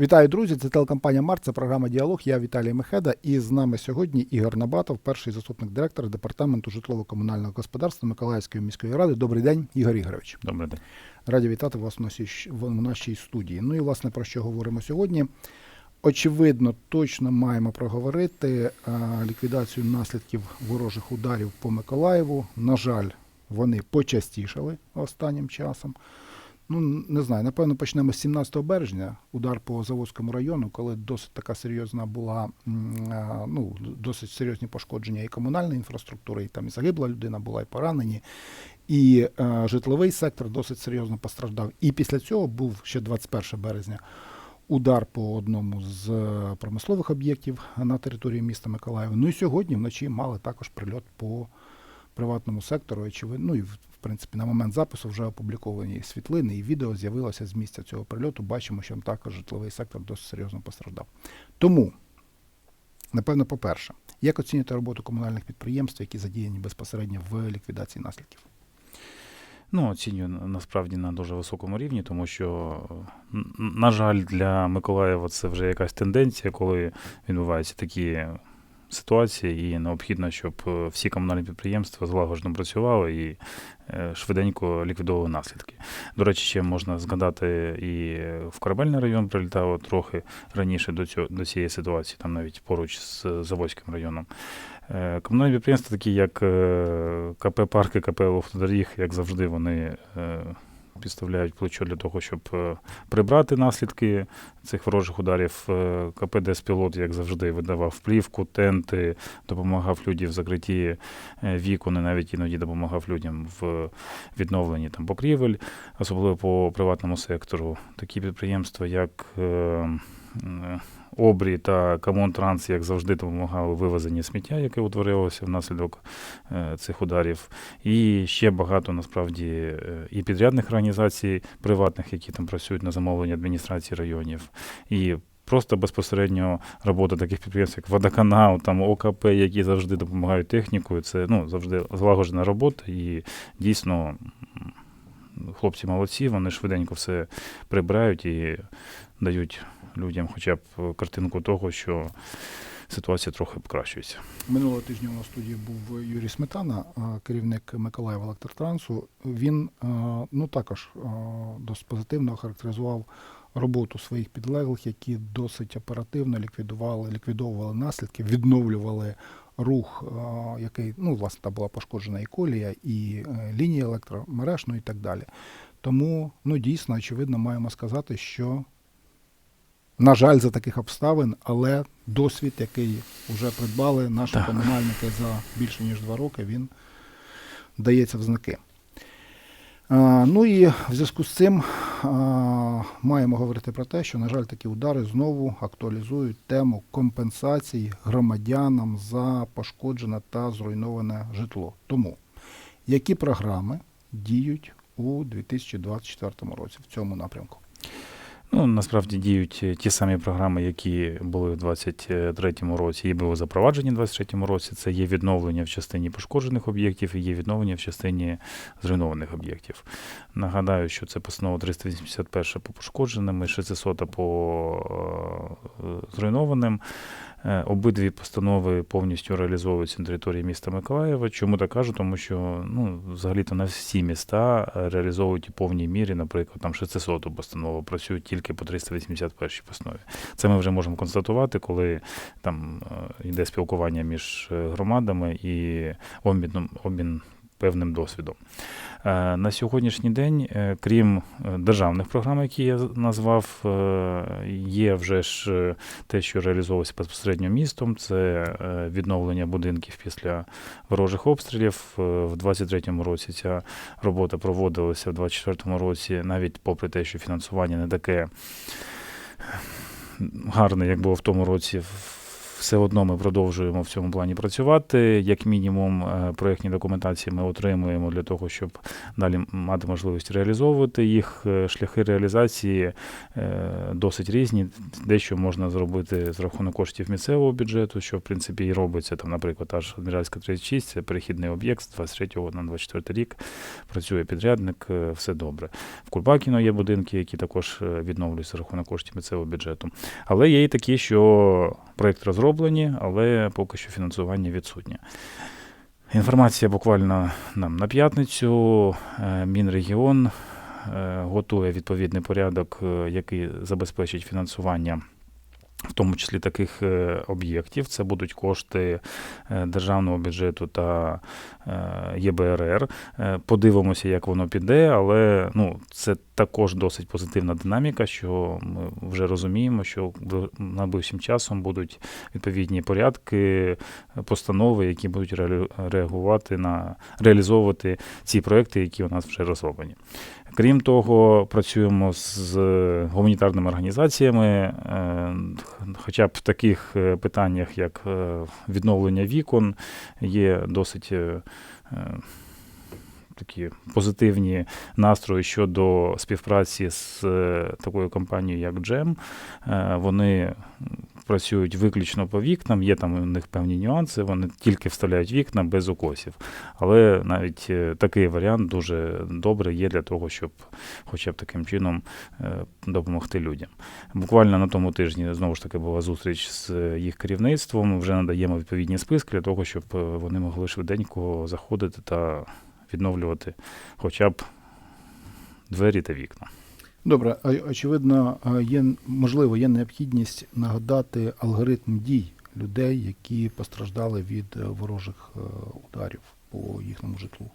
Вітаю, друзі! Це телекомпанія Март, це програма Діалог. Я Віталій Мехеда. І з нами сьогодні Ігор Набатов, перший заступник директора департаменту житлово-комунального господарства Миколаївської міської ради. Добрий день, Ігор Ігорович. Добрий день. Раді вітати вас в нашій, студії. Ну і власне про що говоримо сьогодні. Очевидно, точно маємо проговорити ліквідацію наслідків ворожих ударів по Миколаєву. На жаль, вони почастішали останнім часом. Ну, не знаю, напевно, почнемо з 17 березня, удар по Заводському району, коли досить така серйозна була, ну, досить серйозні пошкодження і комунальної інфраструктури, і там і загибла людина була, і поранені. І е, житловий сектор досить серйозно постраждав. І після цього був ще 21 березня удар по одному з е, промислових об'єктів на території міста Миколаєва. Ну і сьогодні вночі мали також прильот по приватному сектору. Очевидно, ну і принципі на момент запису вже опубліковані світлини і відео з'явилося з місця цього прильоту. Бачимо, що також житловий сектор досить серйозно постраждав. Тому, напевно, по-перше, як оцінюєте роботу комунальних підприємств, які задіяні безпосередньо в ліквідації наслідків? Ну, оцінюю насправді на дуже високому рівні, тому що, на жаль, для Миколаєва це вже якась тенденція, коли відбуваються такі ситуації, і необхідно, щоб е, всі комунальні підприємства злагоджено працювали і е, швиденько ліквідовували наслідки. До речі, ще можна згадати і в корабельний район прилітало трохи раніше до цього до цієї ситуації, там навіть поруч з Заводським районом. Е, Комунальні підприємства, такі як е, КП Парки, КП Автодоріг, як завжди, вони е, підставляють плечо для того, щоб е, прибрати наслідки цих ворожих ударів. Е, КП Деспілот, як завжди, видавав плівку, тенти, допомагав людям в закритті е, вікон і навіть іноді допомагав людям в відновленні там покрівель, особливо по приватному сектору. Такі підприємства, як Обрі та Камонтранс, як завжди, допомагали у вивезенні сміття, яке утворилося внаслідок е, цих ударів. І ще багато насправді е, і підрядних організацій приватних, які там працюють на замовлення адміністрації районів. І Просто безпосередньо робота таких підприємств, як водоканал, там ОКП, які завжди допомагають технікою. Це ну, завжди злагоджена робота, і дійсно хлопці молодці, вони швиденько все прибирають і дають людям хоча б картинку того, що ситуація трохи покращується. Минулого тижня у нас студії був Юрій Сметана, керівник Миколаєва Електротрансу. Він ну також досить позитивно характеризував роботу своїх підлеглих, які досить оперативно ліквідували, ліквідовували наслідки, відновлювали рух, який ну власне там була пошкоджена і колія, і е, лінії електромереж, ну і так далі. Тому ну дійсно очевидно маємо сказати, що на жаль, за таких обставин, але досвід, який вже придбали наші Так. комунальники за більше ніж два роки, він дається в знаки. А, ну і в зв'язку з цим а, маємо говорити про те, що, на жаль, такі удари знову актуалізують тему компенсацій громадянам за пошкоджене та зруйноване житло. Тому які програми діють у 2024 році в цьому напрямку? Ну, насправді діють е, ті самі програми, які були в 2023 році і були запроваджені в 2023 році. Це є відновлення в частині пошкоджених об'єктів і є відновлення в частині зруйнованих об'єктів. Нагадаю, що це постанова 381 по пошкодженим і 600 по е, зруйнованим. Е, Обидві постанови повністю реалізовуються на території міста Миколаєва. Чому так кажу? Тому що ну, взагалі-то не всі міста е, реалізовують у повній мірі, наприклад, там 600 постанову працюють тільки по 381 постанові. Це ми вже можемо констатувати, коли там е, йде спілкування між громадами і обмін, обмін певним досвідом. Е, На сьогоднішній день, е, крім е, державних програм, які я назвав, є вже ж те, що реалізовується безпосередньо містом, це відновлення будинків після ворожих обстрілів. В 23-му році ця робота проводилася, в 24-му році, навіть попри те, що фінансування не таке гарне, як було в тому році. Все одно ми продовжуємо в цьому плані працювати. Як мінімум, е, проєктні документації ми отримуємо для того, щоб далі мати можливість реалізовувати їх. Е, Шляхи реалізації е, досить різні. Дещо можна зробити з рахунок коштів місцевого бюджету, що в принципі і робиться. Там, наприклад, аж Адміральська 36, це перехідний об'єкт з 23 на 24 рік. Працює підрядник, все добре. В Кульбакіно є будинки, які також відновлюються за рахунок коштів місцевого бюджету. Але є і такі, що проєкт розроблені, але поки що фінансування відсутнє. Інформація буквально нам на п'ятницю. Е, Мінрегіон е, готує відповідний порядок, е, який забезпечить фінансування. В тому числі таких е, об'єктів, це будуть кошти е, державного бюджету та е, ЄБРР. Подивимося, як воно піде, але ну, це також досить позитивна динаміка, що ми вже розуміємо, що найближчим часом будуть відповідні порядки, постанови, які будуть реагувати на реалізовувати ці проекти, які у нас вже розроблені. Крім того, працюємо з гуманітарними організаціями, е, хоча б в таких е, питаннях, як е, відновлення вікон, є досить такі позитивні настрої щодо співпраці з такою компанією, як Джем. Вони працюють виключно по вікнам, є там у них певні нюанси, вони тільки вставляють вікна без укосів. Але навіть е, такий варіант дуже добре є для того, щоб хоча б таким чином е, допомогти людям. Буквально на тому тижні знову ж таки була зустріч з їх керівництвом. Вже надаємо відповідні списки для того, щоб е, вони могли швиденько заходити та відновлювати хоча б двері та вікна. Добре, очевидно, є можливо, є необхідність нагадати алгоритм дій людей, які постраждали від е, ворожих е, ударів по їхньому житлу.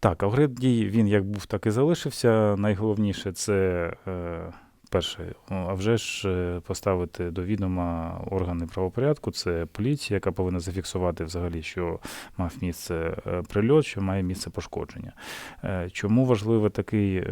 Так, алгоритм дій він як був, так і залишився. Найголовніше це е, перше, а вже ж поставити до відома органи правопорядку. Це поліція, яка повинна зафіксувати взагалі, що мав місце прильот, що має місце пошкодження. Чому важливий такий?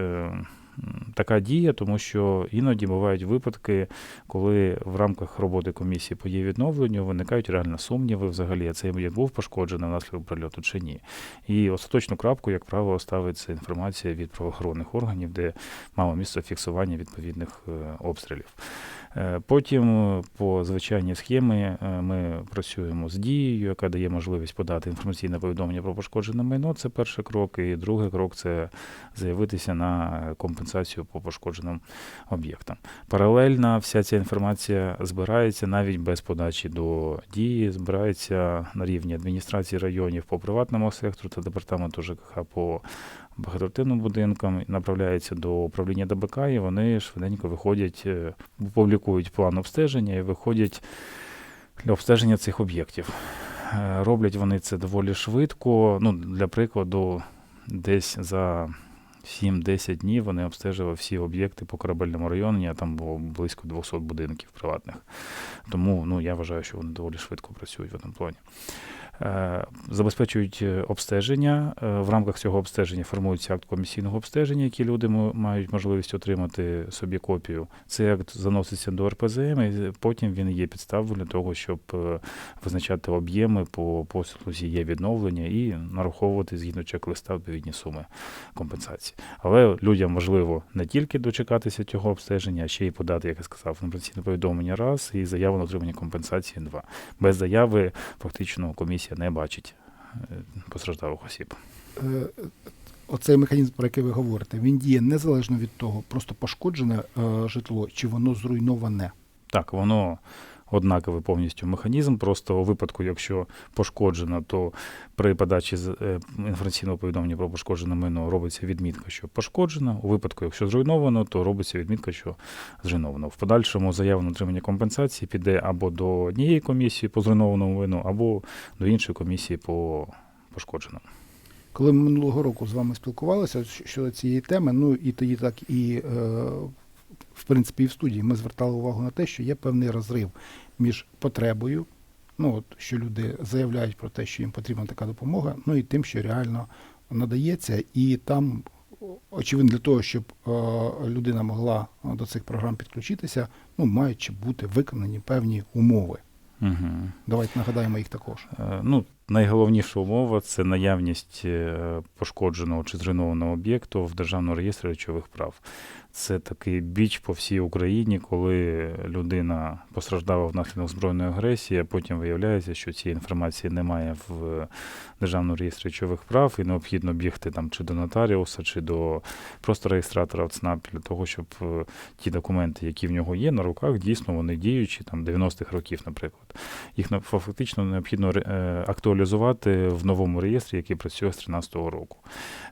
Така дія, тому що іноді бувають випадки, коли в рамках роботи комісії по її відновленню виникають реально сумніви взагалі, а цей об'єкт був пошкоджений внаслідок прильоту чи ні. І остаточну крапку, як правило, ставиться інформація від правоохоронних органів, де мало місце фіксування відповідних е, обстрілів. Е, Потім е, по звичайній схемі е, ми працюємо з дією, яка дає можливість подати інформаційне повідомлення про пошкоджене майно. Це перший крок. І другий крок це заявитися на компенсацію по пошкодженим об'єктам. Паралельно вся ця інформація збирається навіть без подачі до дії, збирається на рівні адміністрації районів по приватному сектору та департаменту ЖКХ по багатоквартирним будинкам, направляється до управління ДБК, і вони швиденько виходять, е, публікують план обстеження і виходять для обстеження цих об'єктів. Е, Роблять вони це доволі швидко. Ну, для прикладу, десь за 7-10 днів вони обстежили всі об'єкти по корабельному районі, а там було близько 200 будинків приватних. Тому ну, я вважаю, що вони доволі швидко працюють в цьому плані. Е, Забезпечують е, обстеження. Е, В рамках цього обстеження формується акт комісійного обстеження, який люди мають можливість отримати собі копію. Цей акт заноситься до РПЗМ, і потім він є підставою для того, щоб визначати об'єми по послузі є відновлення і нараховувати згідно чек-листа відповідні суми компенсації. Але людям важливо не тільки дочекатися цього обстеження, а ще й подати, як я сказав, інформаційне повідомлення раз і заяву на отримання компенсації два. Без заяви фактично комісія не бачить е, постраждалих осіб. Е, Оцей механізм, про який ви говорите, він діє незалежно від того, просто пошкоджене е, житло чи воно зруйноване. Так, воно однаковий повністю механізм. Просто у випадку, якщо пошкоджено, то при подачі е, інформаційного повідомлення про пошкоджене майно робиться відмітка, що пошкоджено. У випадку, якщо зруйновано, то робиться відмітка, що зруйновано. В подальшому заяву на отримання компенсації піде або до однієї комісії по зруйнованому майну, або до іншої комісії по пошкодженому. Коли ми минулого року з вами спілкувалися щодо цієї теми, ну і тоді так і е, в принципі і в студії ми звертали увагу на те, що є певний розрив між потребою, ну от що люди заявляють про те, що їм потрібна така допомога, ну і тим, що реально надається, і там. Очевидно, для того, щоб е, людина могла е, до цих програм підключитися, ну мають бути виконані певні умови. Угу. Давайте нагадаємо їх також. Е, Ну, найголовніша умова це наявність е, пошкодженого чи зруйнованого об'єкту в Державному реєстрі речових прав. Це такий біч по всій Україні, коли людина постраждала внаслідок збройної агресії, а потім виявляється, що цієї інформації немає в Державному реєстрі речових прав, і необхідно бігти там чи до нотаріуса, чи до просто реєстратора ЦНАП для того, щоб е, ті документи, які в нього є на руках, дійсно вони діючі, там 90-х років, наприклад. Їх фактично необхідно е, актуалізувати в новому реєстрі, який працює з 13-го року.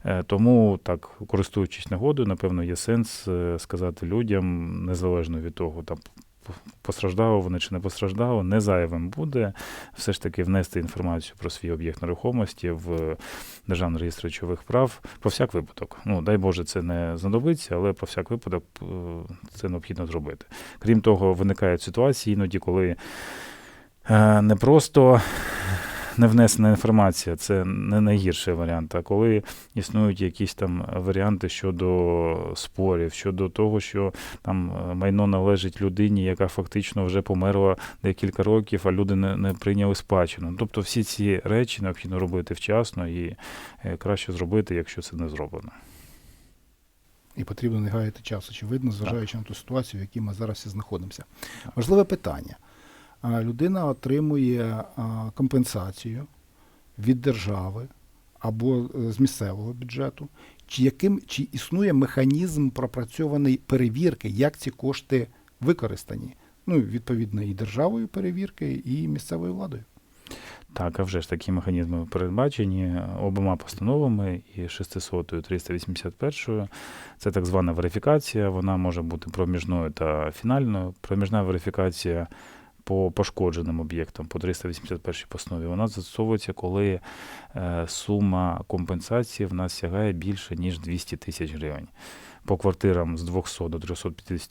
Е, Тому так, користуючись нагодою, напевно, є сенс е, сказати людям, незалежно від того, там постраждало вони чи не постраждало, не зайвим буде все ж таки внести інформацію про свій об'єкт нерухомості в Державний реєстр речових прав про всяк випадок. Ну, дай Боже, це не знадобиться, але про всяк випадок е, це необхідно зробити. Крім того, виникають ситуації іноді, коли не просто не внесена інформація, це не найгірший варіант. А коли існують якісь там варіанти щодо спорів, щодо того, що там е, майно належить людині, яка фактично вже померла декілька років, а люди не, не прийняли спадщину. Тобто всі ці речі необхідно робити вчасно і е, краще зробити, якщо це не зроблено. І потрібно не гаяти час, очевидно, зважаючи на ту ситуацію, в якій ми зараз всі знаходимося. Важливе питання. Людина отримує компенсацію від держави або е, з місцевого бюджету. Чи, яким, чи існує механізм пропрацьований перевірки, як ці кошти використані? Ну, відповідно, і державою перевірки, і місцевою владою. Так, а вже ж такі механізми передбачені обома постановами і 600 і 381. Це так звана верифікація. Вона може бути проміжною та фінальною. Проміжна верифікація по пошкодженим об'єктам по 381 постанові вона застосовується, коли е, сума компенсації в нас сягає більше ніж 200 тисяч гривень. По квартирам з 200 до 350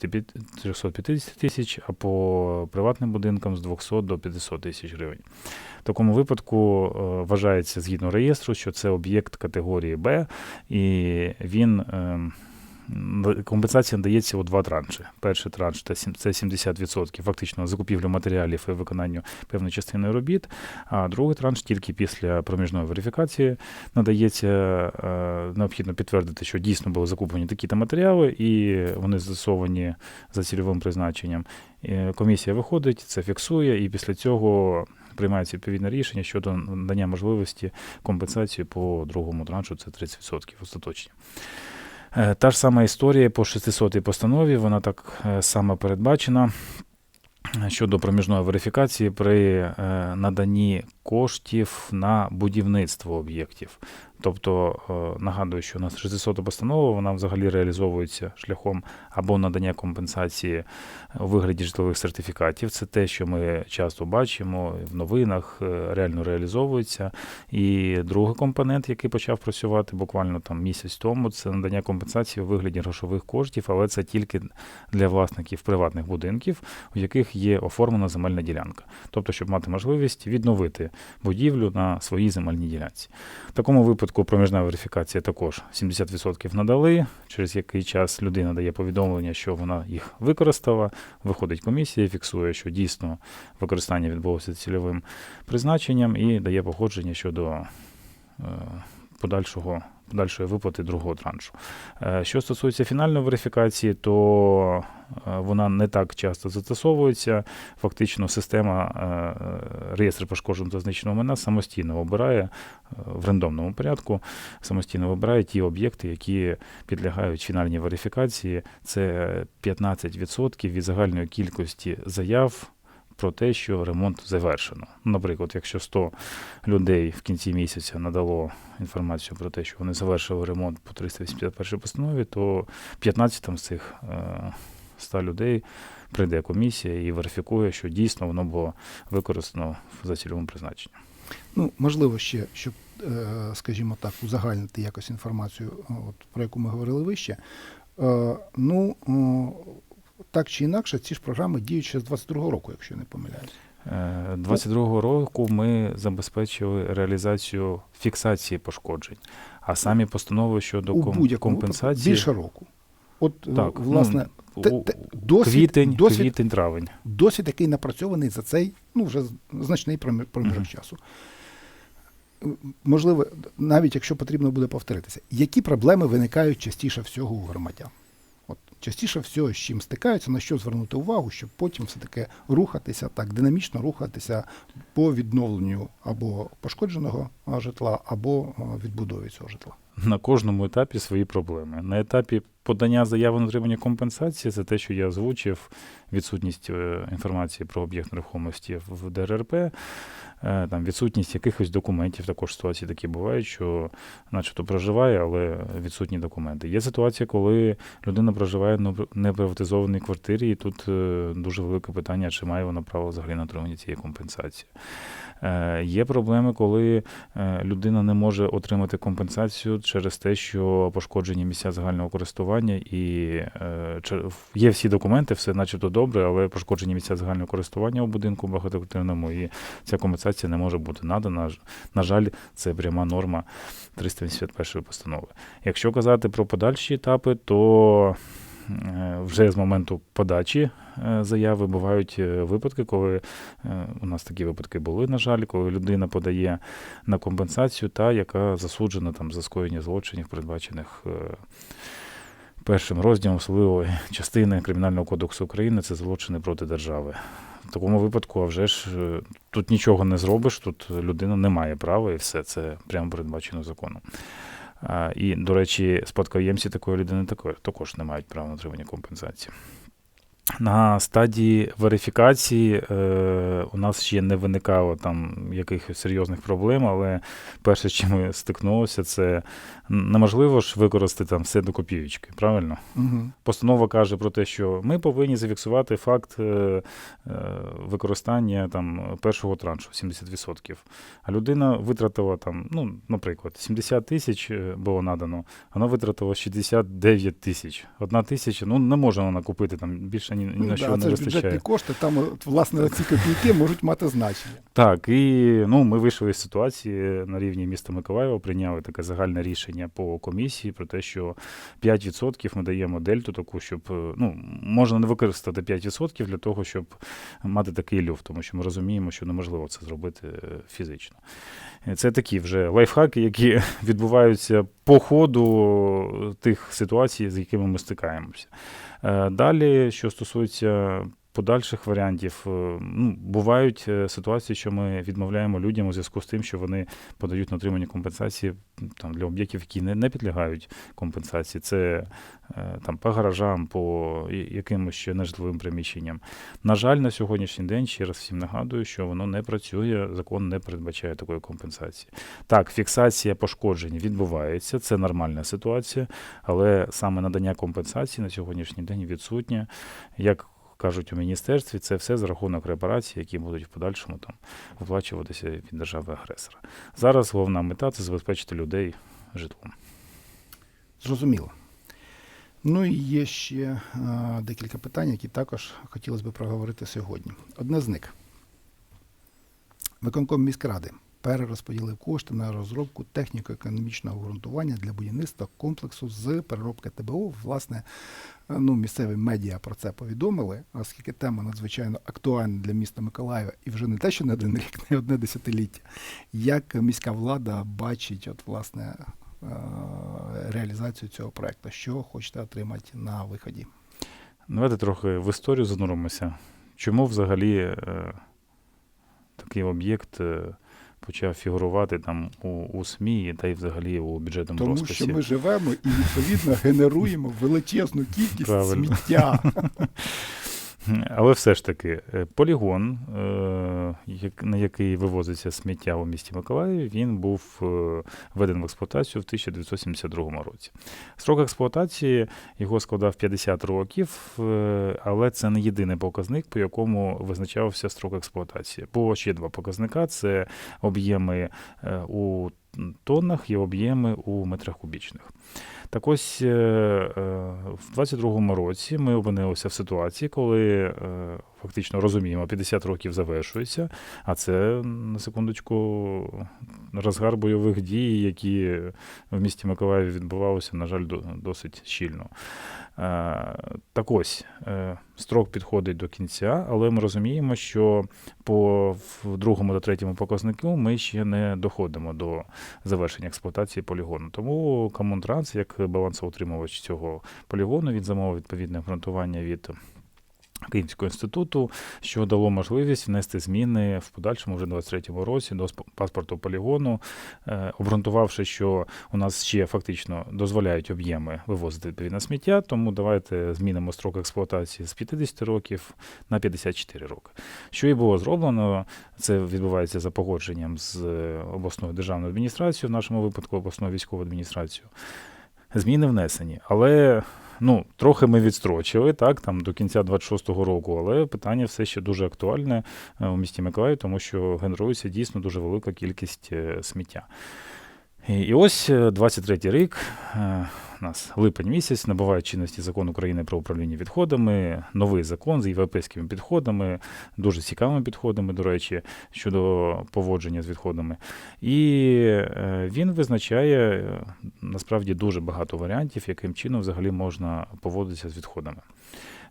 350 тисяч, а по приватним будинкам з 200 до 500 тисяч гривень. В такому випадку е, вважається згідно реєстру, що це об'єкт категорії Б, і він. Компенсація надається у два транші. Перший транш це 70% фактично закупівлю матеріалів і виконанню певної частини робіт, а другий транш тільки після проміжної верифікації надається е, необхідно підтвердити, що дійсно були закуплені такі-то матеріали, і вони застосовані за цільовим призначенням. Е, Комісія виходить, це фіксує, і після цього приймається відповідне рішення щодо надання можливості компенсації по другому траншу, це 30% остаточні. Е, Та ж сама історія по 600-й постанові, вона так е, само передбачена щодо проміжної верифікації при е, наданні коштів на будівництво об'єктів. Тобто, е, нагадую, що у нас 600 постанова, вона взагалі реалізовується шляхом або надання компенсації у вигляді житлових сертифікатів. Це те, що ми часто бачимо в новинах, е, реально реалізовується. І другий компонент, який почав працювати буквально там місяць тому, це надання компенсації у вигляді грошових коштів, але це тільки для власників приватних будинків, у яких є оформлена земельна ділянка. Тобто, щоб мати можливість відновити будівлю на своїй земельній ділянці. В такому випадку проміжна верифікація також 70% надали, через який час людина дає повідомлення, що вона їх використала. Виходить комісія, фіксує, що дійсно використання відбулося цільовим призначенням і дає походження щодо е, подальшого. Подальшої виплати другого траншу. Е, Що стосується фінальної верифікації, то е, вона не так часто застосовується. Фактично, система е, реєстру пошкодженого та знищеного майна самостійно обирає в рандомному порядку, самостійно вибирає ті об'єкти, які підлягають фінальній верифікації. Це 15% від загальної кількості заяв. Про те, що ремонт завершено. Наприклад, якщо 100 людей в кінці місяця надало інформацію про те, що вони завершили ремонт по 381 постанові, то 15 там з цих е, 100 людей прийде комісія і верифікує, що дійсно воно було використано за цільовим призначенням. Ну, можливо, ще, щоб, е, скажімо так, узагальнити якось інформацію, е, от, про яку ми говорили вище. Е, Ну, так чи інакше, ці ж програми діють ще з 22-го року, якщо я не помиляюсь. Е, 22-го року ми забезпечили реалізацію фіксації пошкоджень, а самі постанови щодо У ком- компенсації більше року. От, е, Так, власне, ну, те- те- досвід, квітень, досвід, квітень, травень. досвід, який напрацьований за цей ну, вже значний промі- проміжок Мгм. часу. Е, Можливо, навіть якщо потрібно буде повторитися, які проблеми виникають частіше всього у громадян? Частіше всього, з чим стикаються, на що звернути увагу, щоб потім все-таки рухатися так, динамічно рухатися по відновленню або пошкодженого житла, або відбудові цього житла. На кожному етапі свої проблеми. На етапі подання заяви на отримання компенсації це те, що я озвучив, відсутність е, інформації про об'єкт нерухомості в ДРРП, е, там відсутність якихось документів. Також ситуації такі бувають, що начебто проживає, але відсутні документи. Є ситуація, коли людина проживає на неприватизованій квартирі, і тут е, дуже велике питання, чи має вона право взагалі на отримання цієї компенсації. Е, Є проблеми, коли е, людина не може отримати компенсацію через те, що пошкоджені місця загального користування, і е, є всі документи, все начебто добре, але пошкоджені місця загального користування у будинку багатоквартирному, і ця компенсація не може бути надана. На жаль, це пряма норма 381 постанови. Якщо казати про подальші етапи, то вже з моменту подачі е, заяви бувають е, випадки, коли е, у нас такі випадки були, на жаль, коли людина подає на компенсацію, та яка засуджена там за скоєння злочинів, передбачених е, першим розділом особливої частини Кримінального кодексу України, це злочини проти держави. В такому випадку, а вже ж е, тут нічого не зробиш, тут людина не має права, і все це прямо передбачено законом. І, до речі, спадкоємці такої людини тако- також не мають права на отримання компенсації. На стадії верифікації е, у нас ще не виникало там якихось серйозних проблем, але перше, чим ми стикнулися, це неможливо ж використати там все до копійки, правильно? Угу. Постанова каже про те, що ми повинні зафіксувати факт е, е, використання там першого траншу 70%. А людина витратила там, ну, наприклад, 70 тисяч е, було надано, вона витратила 69 тисяч. Одна тисяча, ну не може вона купити там більше ні, ні Ну, на да, що це не ж бюджетні кошти, там, от, власне, ці копійки можуть мати значення. Так, і ну, ми вийшли з ситуації на рівні міста Миколаєва, прийняли таке загальне рішення по комісії про те, що 5% ми даємо дельту таку, щоб е, ну, можна не використати 5% для того, щоб мати такий люфт, тому що ми розуміємо, що неможливо це зробити е, фізично. Е, Це такі вже лайфхаки, які відбуваються по ходу тих ситуацій, з якими ми стикаємося. Далі, що стосується подальших варіантів, е, ну, бувають е, ситуації, що ми відмовляємо людям у зв'язку з тим, що вони подають на отримання компенсації там, для об'єктів, які не, не підлягають компенсації. Це е, там, по гаражам, по якимось ще нежитловим приміщенням. На жаль, на сьогоднішній день, ще раз всім нагадую, що воно не працює, закон не передбачає такої компенсації. Так, фіксація пошкоджень відбувається, це нормальна ситуація, але саме надання компенсації на сьогоднішній день відсутнє. Як кажуть у міністерстві, це все за рахунок репарацій, які будуть в подальшому там виплачуватися від держави агресора. Зараз головна мета це забезпечити людей житлом. Зрозуміло. Ну і є ще а, декілька питань, які також хотілося б проговорити сьогодні. Одне з них. Виконком міськради перерозподілив кошти на розробку техніко-економічного обґрунтування для будівництва комплексу з переробки ТБО. Власне, е, ну, місцеві медіа про це повідомили, оскільки тема надзвичайно актуальна для міста Миколаєва і вже не те, що не один рік, не одне десятиліття. Як міська влада бачить, от, власне, е, реалізацію цього проекту? Що хочете отримати на виході? Давайте трохи в історію зануримося. Чому взагалі е, такий об'єкт е, почав фігурувати там у, у СМІ та й взагалі у бюджетному Тому розписі? що ми живемо і відповідно генеруємо величезну кількість Правильно. сміття. Але все ж таки, е, полігон, е, на який вивозиться сміття у місті Миколаїві, він був е, введений в експлуатацію в 1972 році. Строк експлуатації його складав 50 років, але це не єдиний показник, по якому визначався строк експлуатації. Було ще два показника: це об'єми у тоннах і об'єми у метрах кубічних. Так ось е, е, в 22-му році ми опинилися в ситуації, коли е, фактично розуміємо, 50 років завершується, а це на секундочку розгар бойових дій, які в місті Миколаєві відбувалися, на жаль, досить щільно. Е, Так ось, е, строк підходить до кінця, але ми розуміємо, що по другому та третьому показнику ми ще не доходимо до завершення експлуатації полігону. Тому Комунтранс, як балансоутримувач цього полігону, він замовив відповідне обґрунтування від Київського інституту, що дало можливість внести зміни в подальшому вже 23-му році до паспорту полігону, е, обґрунтувавши, що у нас ще фактично дозволяють об'єми вивозити відповідне сміття, тому давайте змінимо строк експлуатації з 50 років на 54 роки. Що і було зроблено, це відбувається за погодженням з е, обласною державною адміністрацією, в нашому випадку обласною військовою адміністрацією. Зміни внесені, але ну, трохи ми відстрочили так, там, до кінця 26-го року, але питання все ще дуже актуальне е, у місті Миколаїв, тому що генерується дійсно дуже велика кількість е, сміття. І, ось е, 23-й рік, е, у нас липень місяць, набуває чинності закон України про управління відходами, новий закон з європейськими підходами, дуже цікавими підходами, до речі, щодо поводження з відходами. І е, він визначає е, насправді дуже багато варіантів, яким чином взагалі можна поводитися з відходами.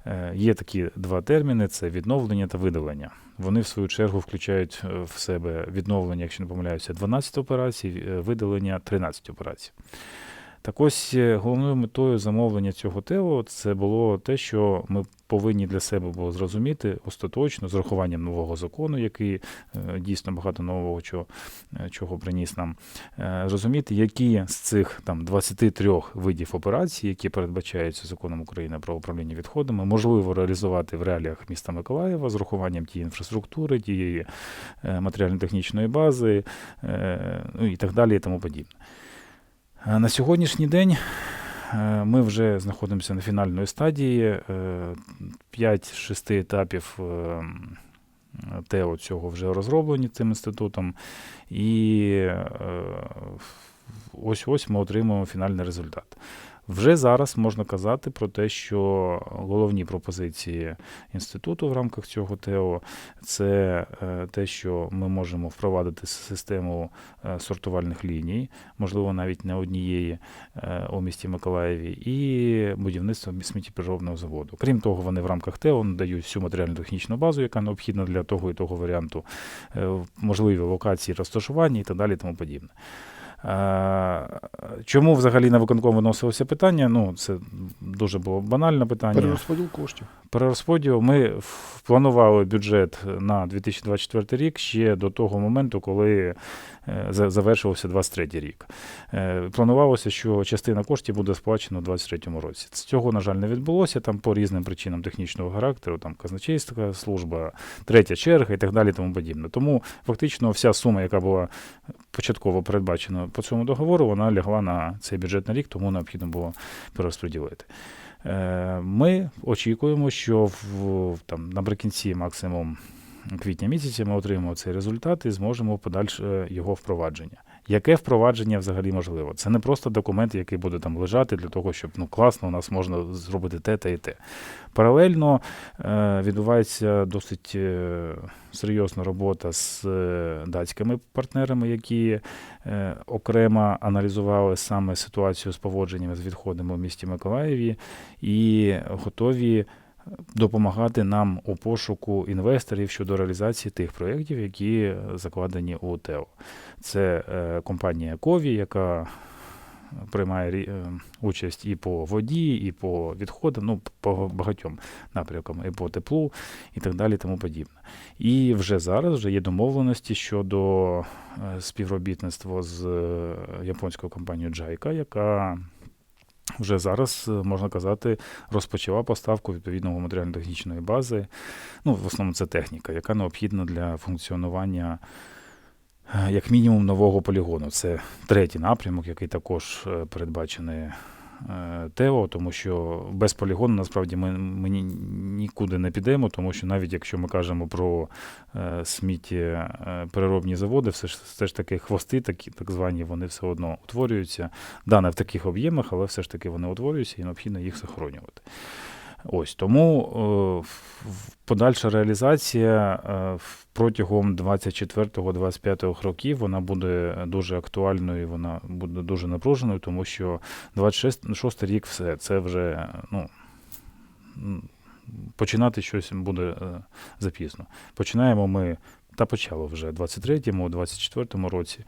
Е, Є такі два терміни: це відновлення та видалення. Вони, в свою чергу, включають е, в себе відновлення, якщо не помиляюся, 12 операцій, е, видалення 13 операцій. Так ось е, головною метою замовлення цього ТЕО це було те, що ми повинні для себе було зрозуміти остаточно з урахуванням нового закону, який е, дійсно багато нового чого, е, чого приніс нам, е, розуміти, які з цих там 23 видів операцій, які передбачаються законом України про управління відходами, можливо реалізувати в реаліях міста Миколаєва з урахуванням тієї інфраструктури, тієї матеріально-технічної бази, ну і так далі, і тому подібне. Е, На сьогоднішній день е, ми вже знаходимося на фінальної стадії. 5-6 етапів е, ТЕО цього вже розроблені цим інститутом. І ось ось ми отримуємо фінальний результат. Вже зараз можна казати про те, що головні пропозиції інституту в рамках цього ТЕО це е, те, що ми можемо впровадити систему е, сортувальних ліній, можливо, навіть не однієї е, у місті Миколаєві, і будівництво сміттєпереробного заводу. Крім того, вони в рамках ТЕО надають всю матеріально-технічну базу, яка необхідна для того і того варіанту, можливі локації розташування і так далі, і тому подібне. Е, Чому взагалі на виконком виносилося питання? Ну, це дуже було банальне питання. Перерозподіл коштів. Перерозподіл. Ми планували бюджет на 2024 рік ще до того моменту, коли е, завершився 23 рік. Е, Планувалося, що частина коштів буде сплачена у 2023 році. Цього, на жаль, не відбулося там по різним причинам технічного характеру, там казначейська служба, третя черга і так далі, тому подібне. Тому фактично вся сума, яка була початково передбачена по цьому договору, вона лягла на цей бюджетний рік, тому необхідно було перерозподілити. Е, Ми очікуємо, що в, там, наприкінці максимум квітня місяця ми отримаємо цей результат і зможемо подальше його впровадження. Яке впровадження взагалі можливо? Це не просто документ, який буде там лежати для того, щоб ну класно, у нас можна зробити те, те і те. Паралельно е, відбувається досить е, серйозна робота з е, датськими партнерами, які е, окремо аналізували саме ситуацію з поводженнями з відходами в місті Миколаєві і готові допомагати нам у пошуку інвесторів щодо реалізації тих проєктів, які закладені у ТЕО. Це е, компанія Кові, яка приймає е, участь і по воді, і по відходам, ну, по багатьом напрямкам, і по теплу, і так далі, тому подібне. І вже зараз вже є домовленості щодо е, співробітництва з японською компанією Джайка, яка вже зараз, е, можна казати, розпочала поставку відповідного матеріально-технічної бази. Ну, в основному це техніка, яка необхідна для функціонування е, як мінімум нового полігону. Це третій напрямок, який також е, передбачений ТЕО, тому що без полігону насправді ми, ми нікуди не підемо, тому що навіть якщо ми кажемо про е, смітті е, переробні заводи, все ж, все ж таки хвости, такі, так звані, вони все одно утворюються. Да, не в таких об'ємах, але все ж таки вони утворюються і необхідно їх захоронювати. Ось тому е, подальша реалізація е, протягом 24-25 років вона буде дуже актуальною, вона буде дуже напруженою, тому що 26 рік все це вже ну, починати щось буде е, запізно. Починаємо ми. Та почало вже в 23-му, 24-му році,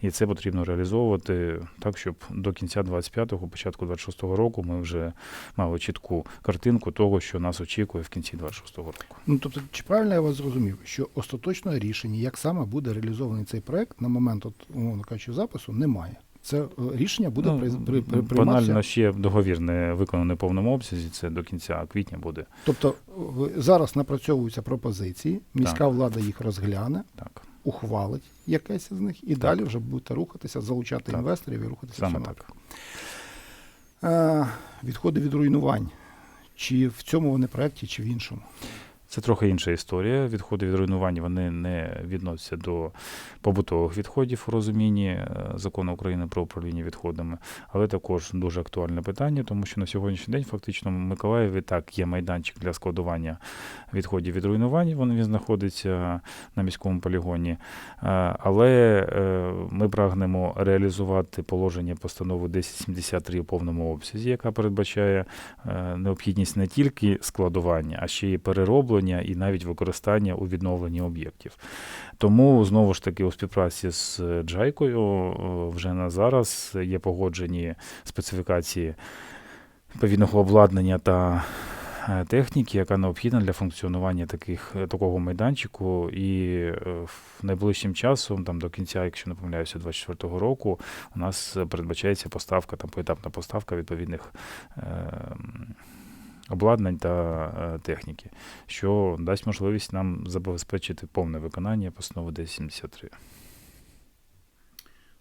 і це потрібно реалізовувати так, щоб до кінця 25-го, початку 26-го року ми вже мали чітку картинку того, що нас очікує в кінці 26-го року. Ну тобто, чи правильно я вас зрозумів, що остаточного рішення, як саме буде реалізований цей проект, на момент, от, умовно кажучи, запису, немає. Це е, рішення буде при, при, при, прийматися. банально ще договір не виконаний в повному обсязі. Це до кінця квітня буде. Тобто зараз напрацьовуються пропозиції, міська Так. влада їх розгляне, Так, ухвалить якесь з них, і далі вже будете рухатися, залучати Так. інвесторів і рухатися в саме цьому так. Е, відходи від руйнувань. Чи в цьому вони проєкті, чи в іншому? Це трохи інша історія. Відходи від руйнування вони не відносяться до побутових відходів у розумінні е, закону України про управління відходами, але також дуже актуальне питання, тому що на сьогоднішній день фактично в Миколаєві так є майданчик для складування відходів від руйнувань. Він, він знаходиться на міському полігоні. Е, Але е, ми прагнемо реалізувати положення постанови 1073 у повному обсязі, яка передбачає необхідність не тільки складування, а ще й перероблення і навіть використання у відновленні об'єктів. Тому знову ж таки у співпраці з Джайкою е, вже на зараз є погоджені специфікації відповідного обладнання та е, техніки, яка необхідна для функціонування таких, е, такого майданчику. І е, найближчим часом, там до кінця, якщо не помиляюся, 24-го року, у нас е, передбачається поставка, там поетапна поставка відповідних е, обладнань та е, техніки, що дасть можливість нам забезпечити повне виконання постанови 1073.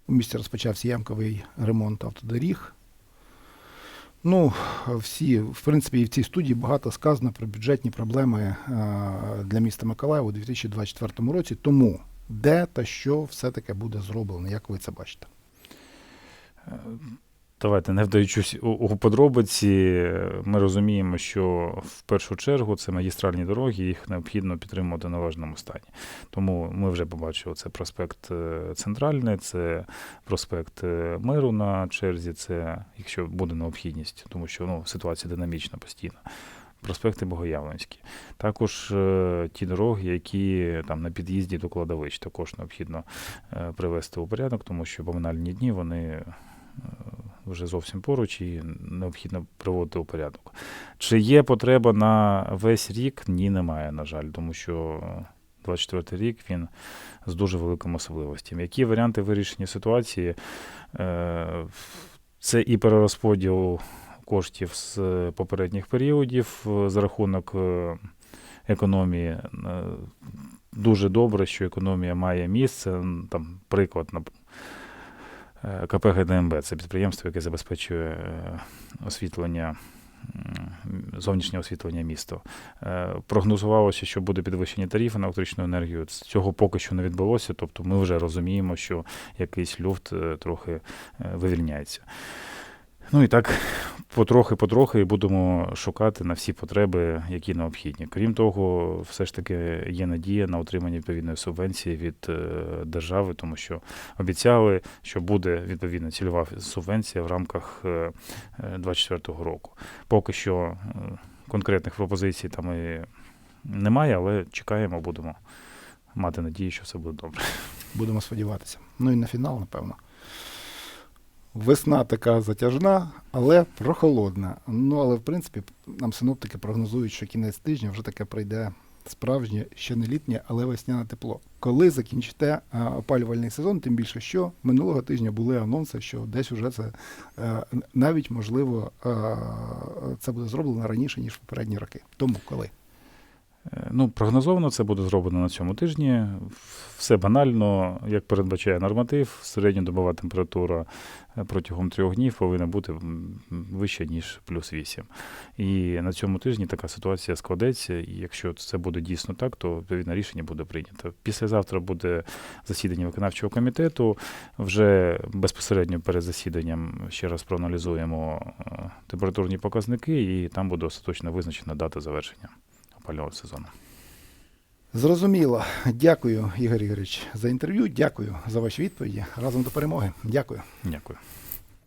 У місті розпочався ямковий ремонт автодоріг. Ну, всі, в принципі, і в цій студії багато сказано про бюджетні проблеми е, для міста Миколаєва у 2024 році. Тому де та що все-таки буде зроблено, як ви це бачите? Давайте, не вдаючись у, у подробиці, ми розуміємо, що в першу чергу це магістральні дороги, їх необхідно підтримувати в належному стані. Тому ми вже побачили це проспект е, Центральний, це проспект е, Миру на черзі, це якщо буде необхідність, тому що ну, ситуація динамічна постійно. Проспекти Богоявленські. Також е, ті дороги, які там на під'їзді до кладовищ, також необхідно е, привести у порядок, тому що поминальні дні вони е, вже зовсім поруч і необхідно приводити у порядок. Чи є потреба на весь рік? Ні, немає, на жаль, тому що 24 рік він з дуже великими особливостями. Які варіанти вирішення ситуації? Е, Це і перерозподіл коштів з попередніх періодів е, за рахунок е, економії. Дуже добре, що економія має місце. Там приклад КП ГДМБ це підприємство, яке забезпечує е, освітлення, зовнішнє освітлення міста. Е, Прогнозувалося, що буде підвищення тарифу на електричну енергію. Цього поки що не відбулося, тобто ми вже розуміємо, що якийсь люфт е, трохи вивільняється. Ну і так, потрохи-потрохи будемо шукати на всі потреби, які необхідні. Крім того, все ж таки є надія на отримання відповідної субвенції від е, держави, тому що обіцяли, що буде відповідна цільова субвенція в рамках е, е, 24-го року. Поки що е, конкретних пропозицій там і немає, але чекаємо, будемо мати надію, що все буде добре. Будемо сподіватися. Ну і на фінал, напевно. Весна така затяжна, але прохолодна. Ну, але в принципі нам синоптики прогнозують, що кінець тижня вже таке прийде справжнє, ще не літнє, але весняне тепло. Коли закінчите а, опалювальний сезон, тим більше що минулого тижня були анонси, що десь вже це е, навіть можливо е, це буде зроблено раніше, ніж попередні роки. Тому коли? Е, Ну, прогнозовано це буде зроблено на цьому тижні. Все банально, як передбачає норматив, середньодобова температура е, протягом трьох днів повинна бути вища, ніж плюс 8. І на цьому тижні така ситуація складеться. І якщо це буде дійсно так, то відповідне рішення буде прийнято. Післязавтра буде засідання виконавчого комітету. Вже безпосередньо перед засіданням ще раз проаналізуємо е, температурні показники, і там буде остаточно визначена дата завершення опалювального сезону. Зрозуміло. Дякую, Ігор Ігорович, за інтерв'ю. Дякую за ваші відповіді. Разом до перемоги. Дякую. Дякую.